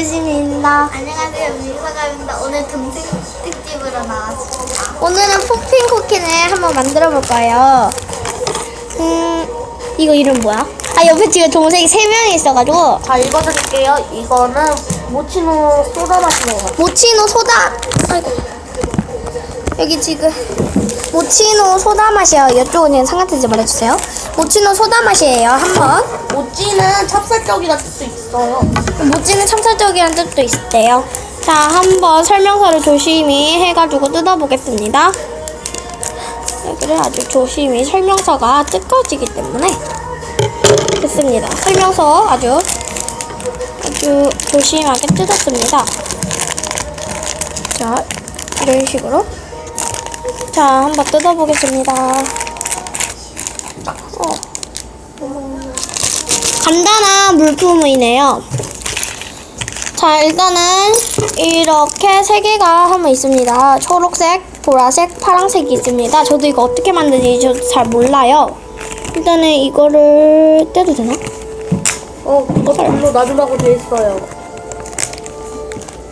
유진입니다. 안녕하세요 민서가입니다. 오늘 동생 특집으로 나왔습니다. 오늘은 푸핀 쿠키를 한번 만들어 볼 거예요. 음, 이거 이름 뭐야? 아, 옆에 지금 동생이 세 명이 있어가지고. 자 읽어드릴게요. 이거는 모치노 소다 거. 모치노 소다. 아이고. 여기 지금 모치노 소다 맛이에요. 이쪽은 그냥 상관되지 말아주세요. 모치노 소다 맛이에요. 한번. 모찌는 찹쌀떡이라 뜻도 있어요. 모찌는 참살적이라는 뜻도 있대요. 자, 한번 설명서를 조심히 해가지고 뜯어보겠습니다. 여기를 아주 조심히 설명서가 뜯어지기 때문에 됐습니다. 설명서 아주 아주 조심하게 뜯었습니다. 자, 이런 식으로 자, 한번 뜯어보겠습니다. 어. 간단한 물품이네요. 자, 일단은 이렇게 세 개가 한번 있습니다. 초록색, 보라색, 파란색이 있습니다. 저도 이거 어떻게 만드는지 저도 잘 몰라요. 일단은 이거를 떼도 되나? 어 그거 글로 놔두라고 돼 있어요.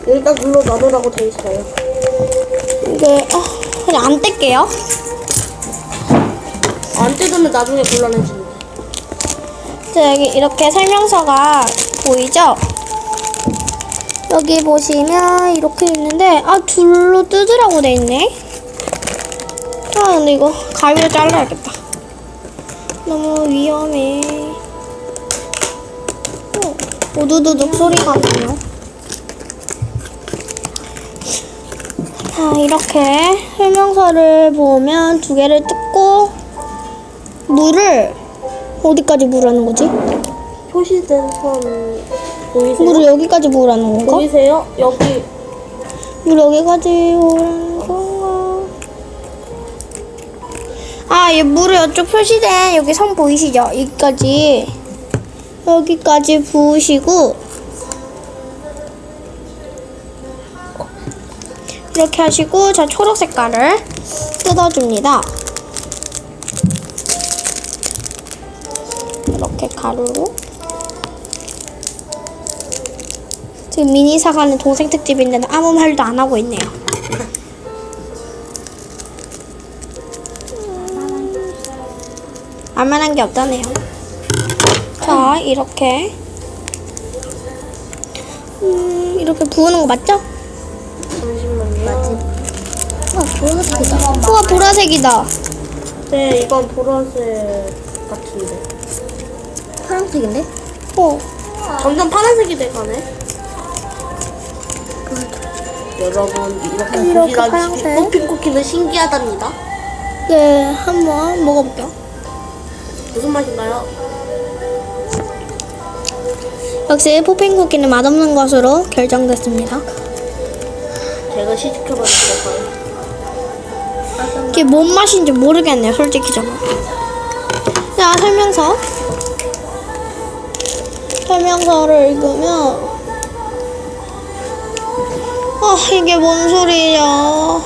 일단 글로 놔두라고 돼 있어요. 이게 아, 그냥 안 뗄게요. 안 뜯으면 나중에 곤란해집니다. 자, 여기 이렇게 설명서가 보이죠? 여기 보시면 이렇게 있는데 아 둘로 뜯으라고 돼 있네. 아 근데 이거 가위로 잘라야겠다. 너무 위험해. 어, 오두두둑 소리가 나요. 자 이렇게 설명서를 보면 두 개를 뜯고 물을 어디까지 부으라는 거지? 표시된 선 보이세요? 물을 여기까지 부으라는 건가? 보이세요? 여기 물 여기까지 오라는 건가? 아, 이 물을 이쪽 표시된 여기 선 보이시죠? 여기까지 여기까지 부으시고 이렇게 하시고 자 초록 색깔을 뜯어줍니다. 이렇게 가루로 지금 미니 사과는 동생 특집인데 아무 말도 안 하고 있네요. 알만한 게 없다네요. 자, 이렇게. 음, 이렇게 부으는 거 맞죠? 잠시만요. 아, 보라색이다. 우와, 보라색이다. 네, 이건 보라색 같은데. 파란색인데? 어. 점점 파란색이 돼가네. 여러분 이렇게 이렇게 고기가 파란색. 꽃핀 쿠키는 신기하답니다. 네, 한번 먹어볼게요. 무슨 맛인가요? 역시 포핑 쿠키는 맛없는 것으로 결정됐습니다. 제가 시식해봐도 될까요? 이게 뭔 맛인지 모르겠네요, 솔직히 저는. 자, 설명서. 설명서를 읽으면, 아, 이게 뭔 소리야.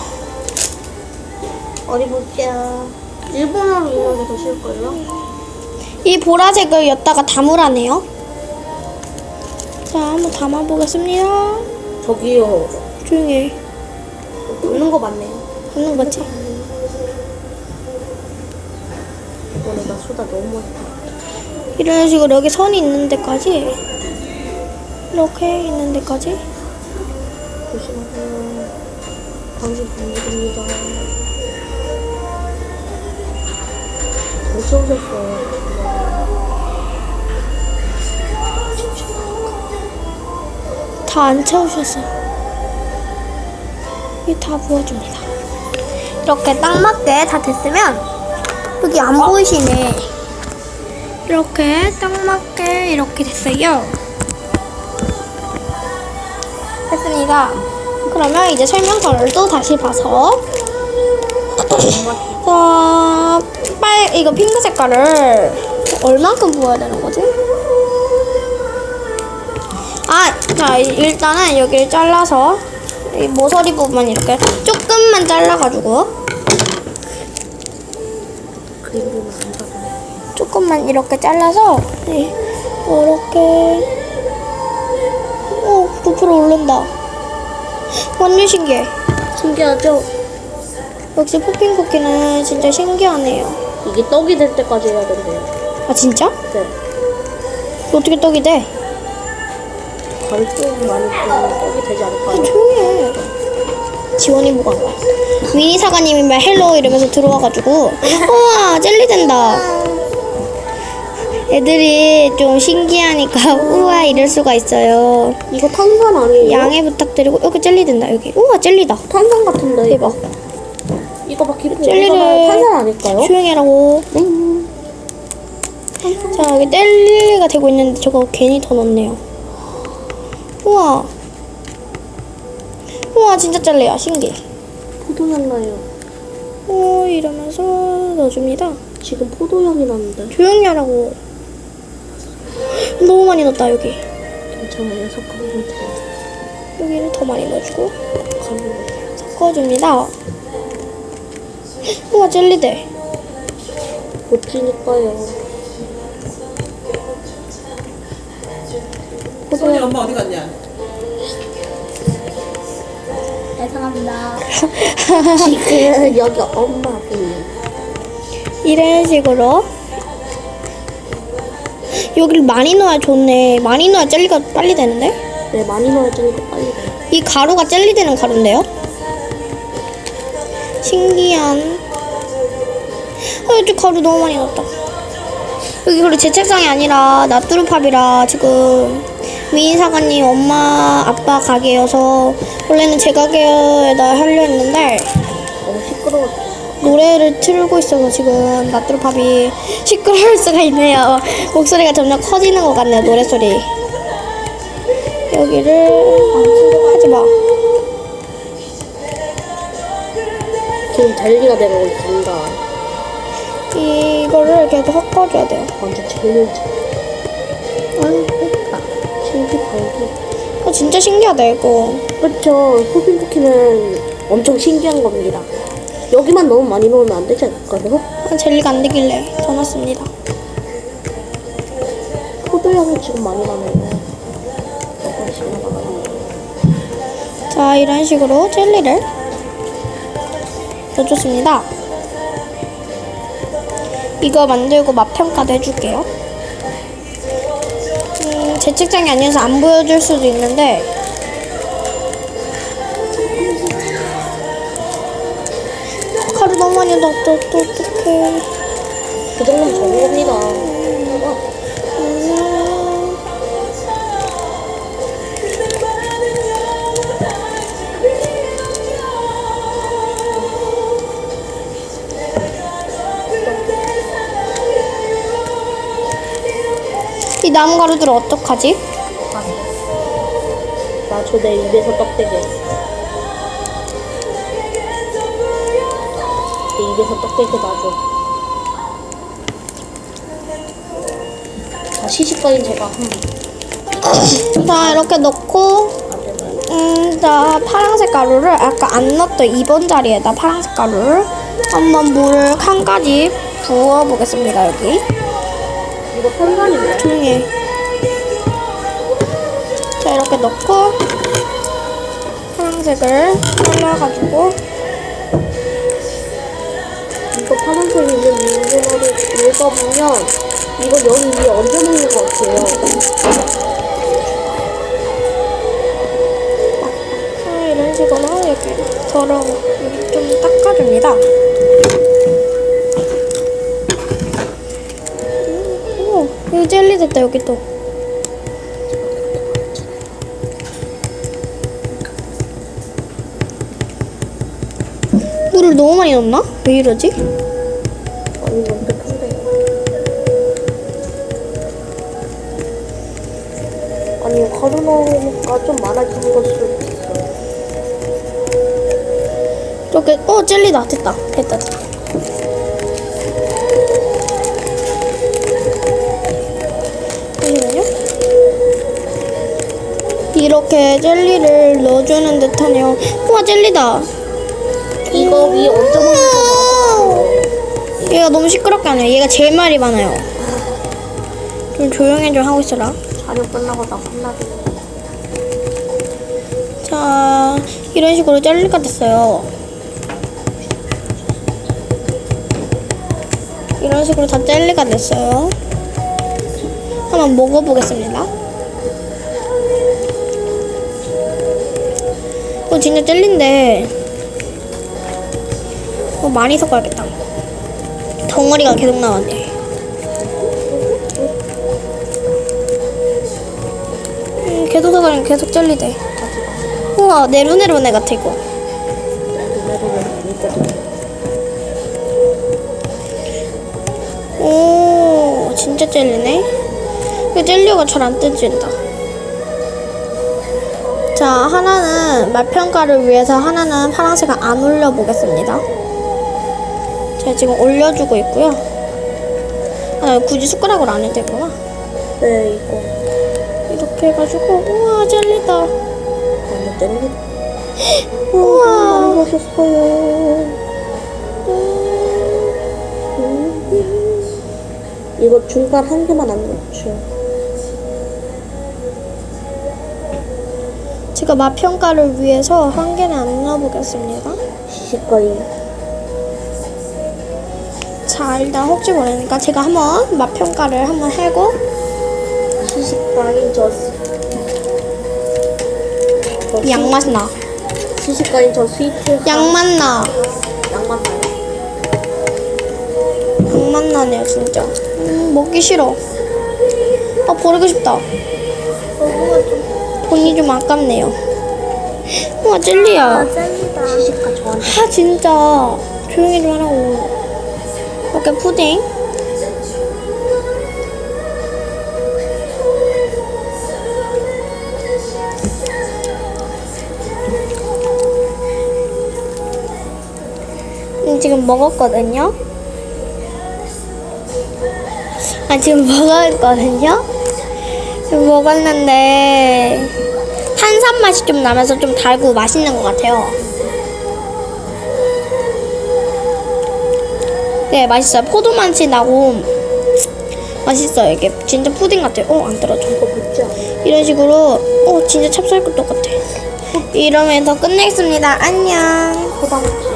어디 보자. 일본어로 읽는 게 더 쉬울 걸요? 이 보라색을 엿다가 담으라네요. 자, 한번 담아보겠습니다. 저기요. 조용히 해. 읽는 거 맞네요. 담는 거지? 이번에 나 소다 너무 타. 이런 식으로 여기 선이 있는 데까지, 이렇게 있는 데까지. 조심하세요. 당신 방해됩니다. 못 채우셨어요. 다 안 채우셨어. 이다 부어줍니다. 이렇게 딱 맞게 다 됐으면 여기 안 보이시네. 이렇게 딱 맞게 이렇게 됐어요. 됐습니다. 그러면 이제 설명서를 또 다시 봐서 자, 빨 이거 핑크 색깔을 얼만큼 부어야 되는 거지? 아, 자 일단은 여기를 잘라서 이 모서리 부분 이렇게 조금만 잘라가지고. 조금만 이렇게 잘라서 네, 이렇게 오 부풀어 오른다. 완전 신기해. 신기하죠? 역시 푸핀 쿠키는 진짜 신기하네요. 이게 떡이 될 때까지 해야 된대요. 아 진짜? 네. 어떻게 떡이 돼? 가루 좀 많이 뿌리면 떡이 되지 아, 않을까요? 조용히 해. 지원이 뭐가 안 가. 미니 사과님이 막 헬로 이러면서 들어와가지고 우와 젤리 된다. 애들이 좀 신기하니까 우와 이럴 수가 있어요. 이거 탄산 아니에요? 양해 부탁드리고 여기 젤리 된다 여기. 우와 젤리다. 탄산 같은데 대박. 이거. 막 깊은 젤리를- 탄산 아닐까요? 조용히 하라고. 음. 자 여기 젤리가 되고 있는데 저거 괜히 더 넣었네요. 우와. 우와 진짜 젤리야 신기해. 포도향 나요. 오 이러면서 넣어줍니다. 지금 포도향이 나는데 조용히 하라고. 너무 많이 넣었다 여기. 괜찮아요. 섞어보면 돼요. 여기를 더 많이 넣어주고. 섞어줍니다. 우와 젤리돼. 멋지니까요. 소희 엄마 어디 갔냐? 죄송합니다. 지금 여기 엄마 분이 이런 식으로 여기를 많이 넣어야 좋네. 많이 넣어야 젤리가 빨리 되는데? 네 많이 넣어야 젤리가 빨리 돼요. 이 가루가 젤리 되는 가루인데요? 신기한. 아, 여기 가루 너무 많이 넣었다. 여기 그리고 제 책상이 아니라 나뚜루팝이라 지금 미인 사관님 엄마 아빠 가게여서 원래는 제 가게에다 하려 했는데 너무 시끄러웠죠. 노래를 틀고 있어서 지금 나뚜루팝이 시끄러울 수가 있네요. 목소리가 점점 커지는 것 같네요, 노래 소리. 여기를 하지 마. 지금 젤리가 되고 있습니다. 이거를 계속 섞어줘야 돼요. 완전 젤리. 아유, 예쁘다. 신기 방기. 어, 진짜 신기하다, 이거. 그렇죠. 호빈 쿠키는 엄청 신기한 겁니다. 여기만 너무 많이 넣으면 안 되지 않을까요? 아, 젤리가 안 되길래 더 넣습니다. 포도향이 지금 많이 나네요. 자, 이런 식으로 젤리를 넣어줬습니다. 이거 만들고 맛 평가도 해줄게요. 음, 제 책장이 아니어서 안 보여줄 수도 있는데 많이 넣었다. 또 어떡해. 그 정도면 적은 겁니다. 음. 이 나무 가루들 어떡하지? 나저 내 입에서 떡대게. 내 입에서 떡대게 놔줘. 자, 시식거린 제가 음, 자 이렇게 넣고? 음, 자 파란색 가루를 아까 안 넣었던 2번 자리에다 파란색 가루를 한번 물을 한 가지 부어 보겠습니다 여기 이거 탄산인가요? 조용히 해. 자 이렇게 넣고 파란색을 잘라가지고 파란색 있는 민준어를 읽어보면 이거 여기 위에 얹어놓는 것 같아요. 자 이런 식으로 여기 더러워 여기 좀 닦아줍니다 음, 오 여기 젤리 됐다 여기 또 물을 너무 많이 넣었나? 왜 이러지? 아니 가루 넣으니까 좀 많아지는 걸 수도 있어요. 이렇게 어 젤리다 됐다. 됐다 됐다. 잠시만요. 이렇게 젤리를 넣어주는 듯하네요. 우와 젤리다. 이거 위에 얹어놓는 거 얘가 너무 시끄럽게 하네요. 얘가 제일 말이 많아요. 좀 조용히 좀 하고 있어라 촬영 끝나고 나 혼나게. 자, 이런 식으로 젤리가 됐어요. 이런 식으로 다 젤리가 됐어요. 한번 먹어보겠습니다. 어, 진짜 젤리인데. 어, 많이 섞어야겠다. 덩어리가 계속 나왔네. 음, 계속 섞으면 계속 젤리돼. 우와, 네로네로네 같아, 이거. 오, 진짜 젤리네. 그 젤리가 잘 안 뜯어진다. 자, 하나는 맛평가를 위해서 하나는 파란색을 안 올려보겠습니다. 제가 지금 올려주고 있고요. 아, 굳이 숟가락으로 안 해도 되구나. 네, 이거. 이렇게 해가지고, 우와, 젤리다. 너무 젤리. 우와. 너무 맛있어요. 이거 중간 한 개만 안 넣죠. 제가 맛 평가를 위해서 한 개는 안 넣어보겠습니다. 시식거리. 자, 일단 혹시 모르니까 제가 한번 맛 평가를 한번 해고 시식가인 저. 저 양맛 나. 시식가인 저 스위트. 양맛 나. 양맛 나요? 양맛 나네요, 진짜. 음, 먹기 싫어. 아, 버리고 싶다. 돈이 좀 아깝네요. 우와, 젤리야. 젤리다. 시식가 저한테. 아, 진짜. 조용히 좀 하라고. 이렇게 푸딩. 지금 먹었거든요. 아, 지금 먹었거든요. 지금 먹었는데, 탄산 맛이 좀 나면서 좀 달고 맛있는 것 같아요. 네, 맛있어요. 포도 맛이 나고, 맛있어요. 이게 진짜 푸딩 같아요. 어, 안 떨어져. 이런 식으로, 어, 진짜 찹쌀국 똑같아. 이러면서 끝내겠습니다. 안녕.